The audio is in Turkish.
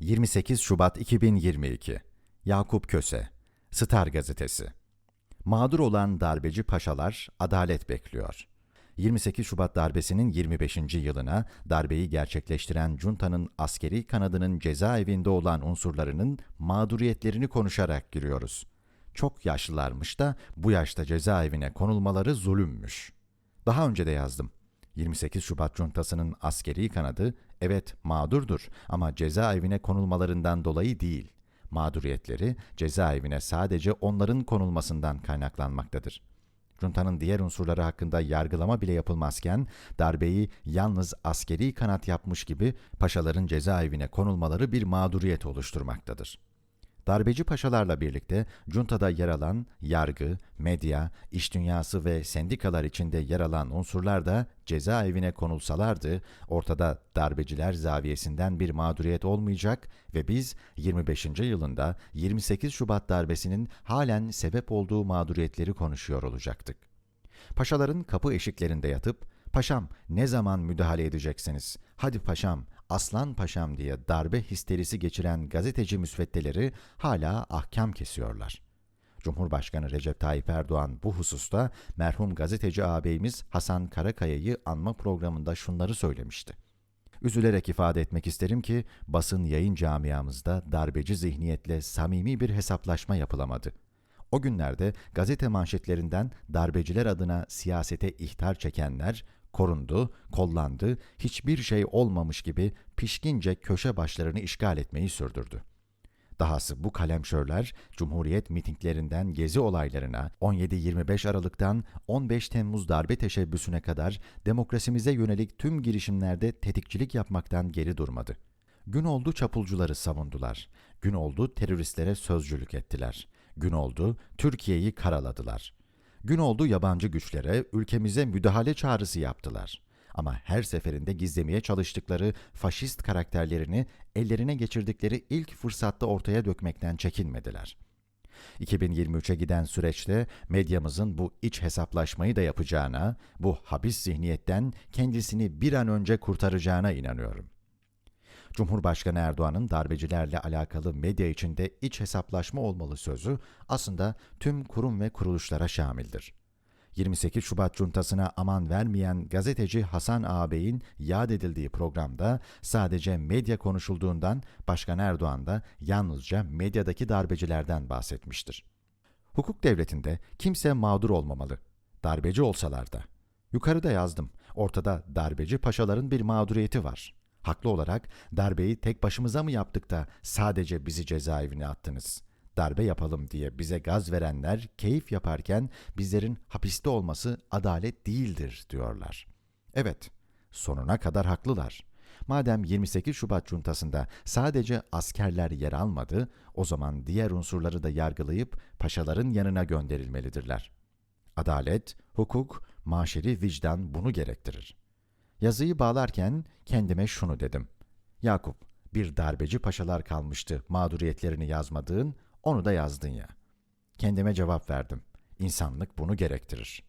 28 Şubat 2022 Yakup Köse Star Gazetesi Mağdur olan darbeci paşalar adalet bekliyor. 28 Şubat darbesinin 25. yılına darbeyi gerçekleştiren juntanın askeri kanadının cezaevinde olan unsurlarının mağduriyetlerini konuşarak giriyoruz. Çok yaşlılarmış da bu yaşta cezaevine konulmaları zulümmüş. Daha önce de yazdım. 28 Şubat cuntasının askeri kanadı evet mağdurdur ama cezaevine konulmalarından dolayı değil. Mağduriyetleri cezaevine sadece onların konulmasından kaynaklanmaktadır. Juntanın diğer unsurları hakkında yargılama bile yapılmazken darbeyi yalnız askeri kanat yapmış gibi paşaların cezaevine konulmaları bir mağduriyet oluşturmaktadır. Darbeci paşalarla birlikte juntada yer alan yargı, medya, iş dünyası ve sendikalar içinde yer alan unsurlar da cezaevine konulsalardı ortada darbeciler zaviyesinden bir mağduriyet olmayacak ve biz 25. yılında 28 Şubat darbesinin halen sebep olduğu mağduriyetleri konuşuyor olacaktık. Paşaların kapı eşiklerinde yatıp Paşam ne zaman müdahale edeceksiniz? Hadi paşam, aslan paşam diye darbe histerisi geçiren gazeteci müsveddeleri hala ahkam kesiyorlar. Cumhurbaşkanı Recep Tayyip Erdoğan bu hususta merhum gazeteci ağabeyimiz Hasan Karakaya'yı anma programında şunları söylemişti. Üzülerek ifade etmek isterim ki basın yayın camiamızda darbeci zihniyetle samimi bir hesaplaşma yapılamadı. O günlerde gazete manşetlerinden darbeciler adına siyasete ihtar çekenler korundu, kollandı, hiçbir şey olmamış gibi pişkince köşe başlarını işgal etmeyi sürdürdü. Dahası bu kalemşörler Cumhuriyet mitinglerinden gezi olaylarına, 17-25 Aralık'tan 15 Temmuz darbe teşebbüsüne kadar demokrasimize yönelik tüm girişimlerde tetikçilik yapmaktan geri durmadı. Gün oldu çapulcuları savundular. Gün oldu teröristlere sözcülük ettiler. Gün oldu Türkiye'yi karaladılar. Gün oldu yabancı güçlere ülkemize müdahale çağrısı yaptılar. Ama her seferinde gizlemeye çalıştıkları faşist karakterlerini ellerine geçirdikleri ilk fırsatta ortaya dökmekten çekinmediler. 2023'e giden süreçte medyamızın bu iç hesaplaşmayı da yapacağına, bu habis zihniyetten kendisini bir an önce kurtaracağına inanıyorum. Cumhurbaşkanı Erdoğan'ın darbecilerle alakalı medya içinde iç hesaplaşma olmalı sözü aslında tüm kurum ve kuruluşlara şamildir. 28 Şubat cuntasına aman vermeyen gazeteci Hasan Ağabey'in yad edildiği programda sadece medya konuşulduğundan Başkan Erdoğan da yalnızca medyadaki darbecilerden bahsetmiştir. Hukuk devletinde kimse mağdur olmamalı. Darbeci olsalar da. Yukarıda yazdım. Ortada darbeci paşaların bir mağduriyeti var. Haklı olarak darbeyi tek başımıza mı yaptık da sadece bizi cezaevine attınız? Darbe yapalım diye bize gaz verenler keyif yaparken bizlerin hapiste olması adalet değildir diyorlar. Evet, sonuna kadar haklılar. Madem 28 Şubat cuntasında sadece askerler yer almadı, o zaman diğer unsurları da yargılayıp paşaların yanına gönderilmelidirler. Adalet, hukuk, maşeri vicdan bunu gerektirir. Yazıyı bağlarken kendime şunu dedim. Yakup, bir darbeci paşalar kalmıştı mağduriyetlerini yazmadığın, onu da yazdın ya. Kendime cevap verdim. İnsanlık bunu gerektirir.